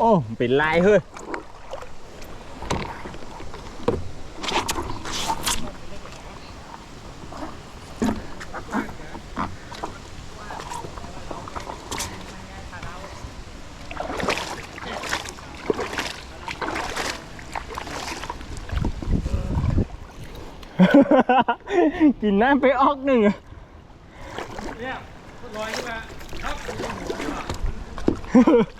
โอ้ เป็นลายเฮ้ย กินน้ำไปออกหนึ่งเนี่ยลอยขึ้นมาครับ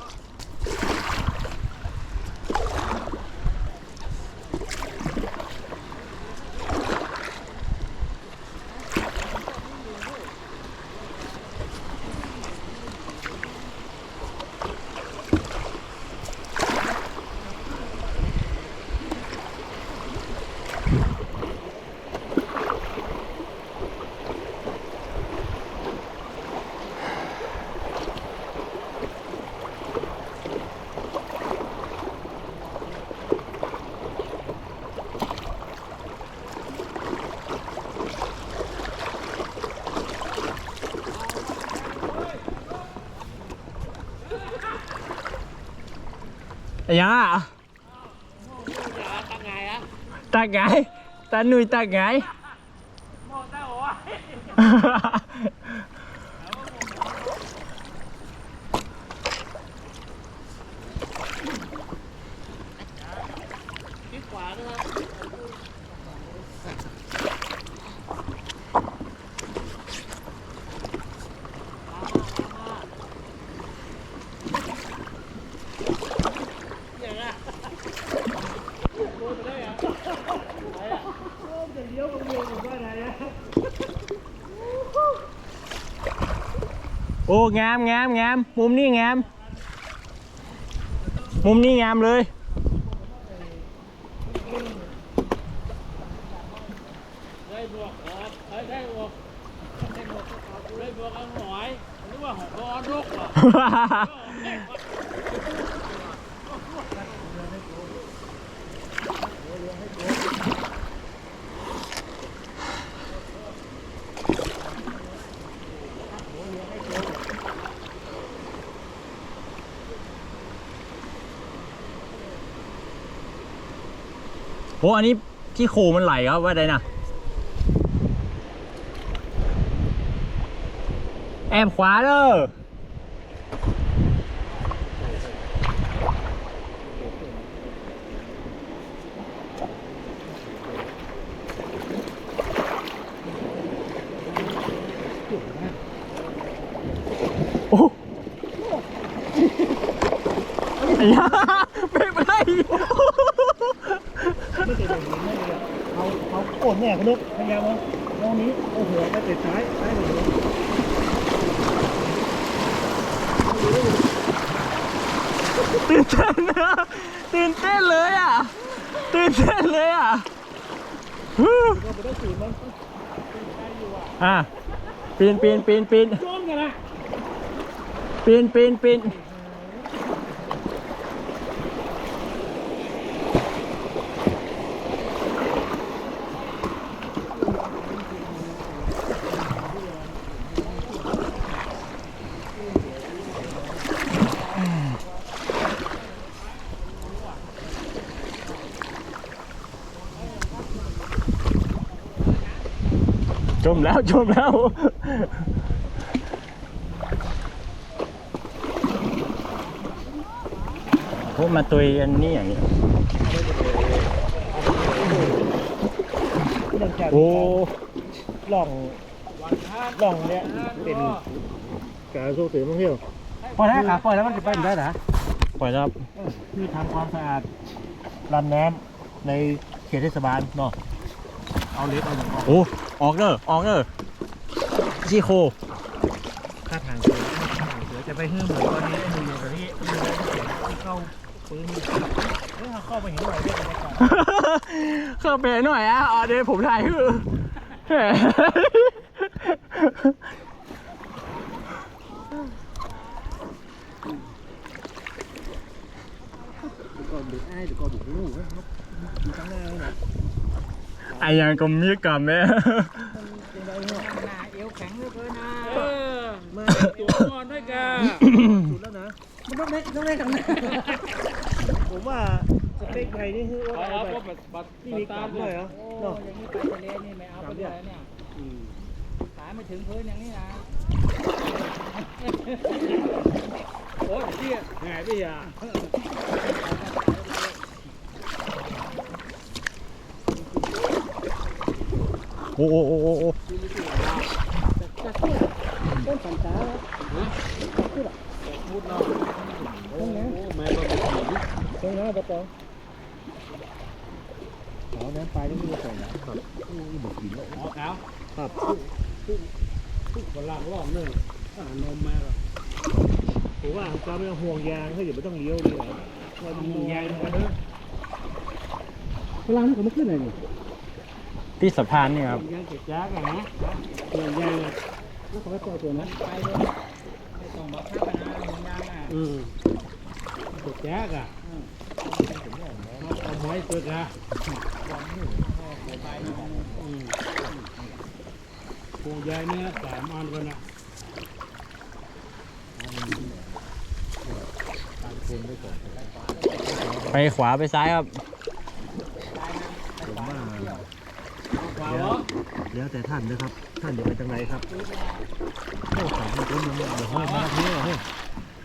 ไอ้ยังอะตั้งไงอะ ตาไงตาหนุ่ยตาไง มองได้หัวคิดขวานะครับอย่างอะโดนไปได้อะไหนอะ โอ้งามงามงามมุมนี้งาม มุมนี้งามเลย ได้บวกครับเอ้ยได้บวกได้บวกได้บวกหอยหรือว่าหอกอนกเหรอ โอ้อันนี้ที่โคมันไหลครับว่าไดนะแอบขวาเด้อโอ้ไอ้ยาเบรกไม่ได้ ไม่ติดแบบนี้ไม่เลยอะเขา เขาโอนแน่กนุกพยายามเอาตรงนี้โอ้โหไปติดซ้ายซ้ายหนึ่งตื่นเต้นนะตื่นเต้นเลยอะ ตื่นเต้นเลยอะฮู้ก็ไม่ได้สูดมันเป็นใครอยู่อะอะปีนปีนปีนปีนโจมกันนะปีนปีนปีน มแล้วจมแล้วโอ้มาตุยอันนี้อย่างนี้เรื่องจากโอ้ล่องล่องเนี้ยเป็นการส่งเสริมท่องเที่ยวปล่อยได้ค่ะปล่อยแล้วมันจะไปได้นะปล่อยแล้วครับคือทำความสะอาดลำน้ำในเขตเทศบาลเนาะเอาเล็กเอาอย่างออกโอ้ออกเด้อออกเด้อซี่โคค่าทางเสือค่าทางเสือจะไปเฮื่อเหมือนตอนนี้ไอ้หนุ่มอยู่ตอนนี้ไอ้หนุ่มที่เข้าปืนเนี่ยเข้าไปเห็นหน่อยได้บรรยากาศเข้าไปหน่อยอะอ๋อเดี๋ยวผมถ่ายคือแหมก่อนบุกไอ้เดี๋ยวก่อนบุกลูกมีตั้งหน้าเลยนะ ไอ้ยังก็มีกรรมเนี่เอวแข็งเหลือเกินนะเออมาตัวอ่อนด้วยกันสุดแล้วนะมันต้องเล่นต้องเล่นทางนั้นผมว่าสเปคไทยนี่คือว่าแบบบัตรที่มีกลับด้วยเหรอเนาะอย่างนี้ไปทะเลนี่ไม่เอาไปเลยเนี่ยสายไม่ถึงพื้นอย่างนี้นะโอ้ยเจี๊ยแหมพี่อะ โอ้โหโอ้โหโอ้โหต้นสันตาพูดเนาะโอ้โหแม่ก็มีผีตรงนั้นปะตองอ๋อน้ำปลายนี่มีใส่นะครับนี่บอกกินแล้วอ๋อครับครับคนละรอบหนึงอ่านมมาก็ผมว่าความไม่ต้องห่วงยางถ้าอย่าไม่ต้องเลี้ยวดีกว่าว่าทำมีหมูใหญ่ยางมาเด้อเวลานี่เขาไม่ขึ้นเลยนี่ ที่สะพานนี่ครับยางเจ็บยักษ์อะนะห่วงยางอ่แล้วเขาไม่ปล่อยตัวนะไปเลยไม่ต้องบังคับนะหมูยางอะอืมเด็กยากอะเอาไม้เปิดอะไปนี่นะอืมห่วงยางเนี่ยสามอันกันนะไปขวาไปซ้ายครับ ผมว่า ขวาเหรอ แล้วแต่ท่านนะครับ ท่านจะไปทางไหนครับเข้าสามคนมันเดี๋ยวห้องมาเที่ยวเฮ้ย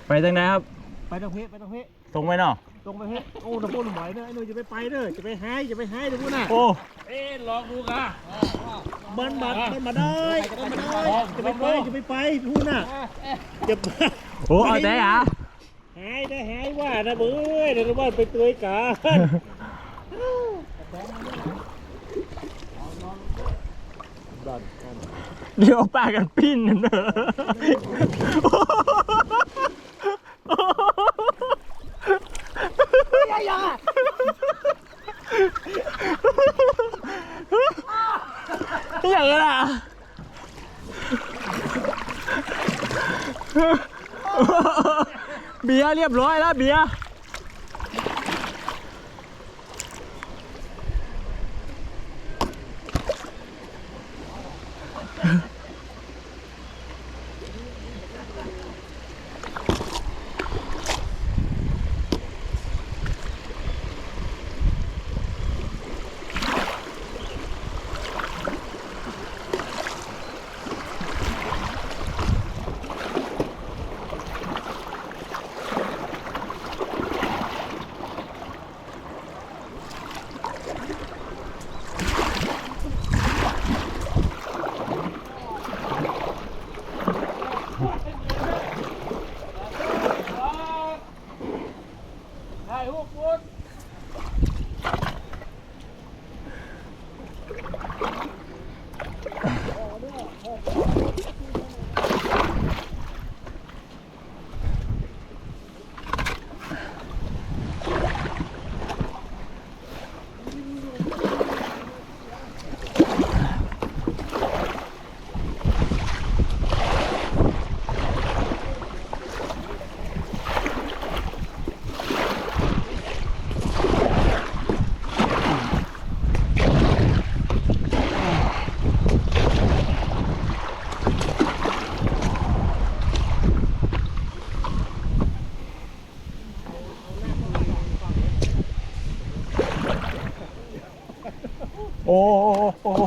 ไปทางไหนครับ ไปทางเพไปทางเพตรงไปเนาะตรงไปเพโอ้น้ำพุไหวเนอะไอ้หนูจะไปไปเด้อจะไปหายจะไปหายเดี๋ยวพูดน่ะโอ้เอ๊ะลองดูกันมันมามันมาได้มันมาได้จะไปไปจะไปไปพูดน่ะจะไปโอ้เอาแต่อะหายได้หายว่านะเบ้ยเดี๋ยวว่าไปเตยกา เดี๋ยวปากันปิ้นนั่นเนอะอย่างนั้นอะเบียเรียบร้อยแล้วเบียร์ ได้หุบพุด โอ้โอ้โอ้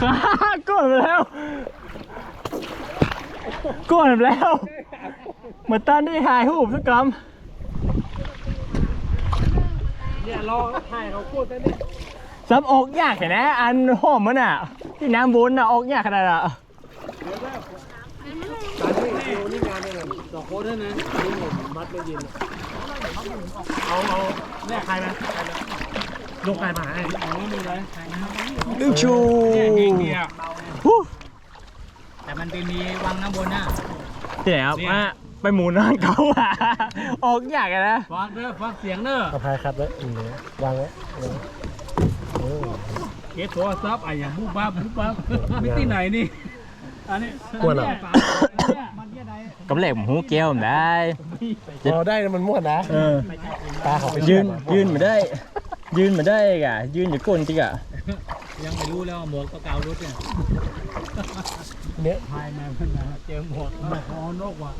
ขาก้นแล้วก้นแล้วเหมือนตันได้ถ่ายรูปสักกรรมเนี่ยรอถ่ายเราพูดได้เนี่ยซับอกยากแค่ไหนอันหอมมันอะ ที่น้ำวนอะออกยากขนาดอะการที่เดียวนี่งานเนี่ยสองคนเท่านั้นนี่มมัดไม่ยินเอาเอาเนี่ยใครไหมใครมา ให้อ๋อมีเลยอึชูเนี่ยยิงเดียวฮู้แต่มันไปมีวังน้ำบนน่ะที่ไหนครับเนี่ยอะไปหมุนนั่งเขาอะออกยากอะนะฟังเด้อฟังเสียงเด้อเอาพายคัดไว้อย่างเงี้ยวางไว้เออโอ้เก็บโทรศัพท์ไอ้อย่างบุบบ้าบุบบ้าไม่ที่ไหนนี่อันนี้กวนเหรอมันเยี่ยใดกำแหลมหูแก้วผมได้พอได้นะมันม่วนนะเออตาเขาไปยืนยืนมาได้ ยืนมาได้กะยืนอยู่ก้นจริงอะยังไม่รู้แล้วว่าหมวกตัวเก่ารถเนี่ยเนี่ยพายมาเพิ่นนะเจอหมวกหมวกคอนกว่ะ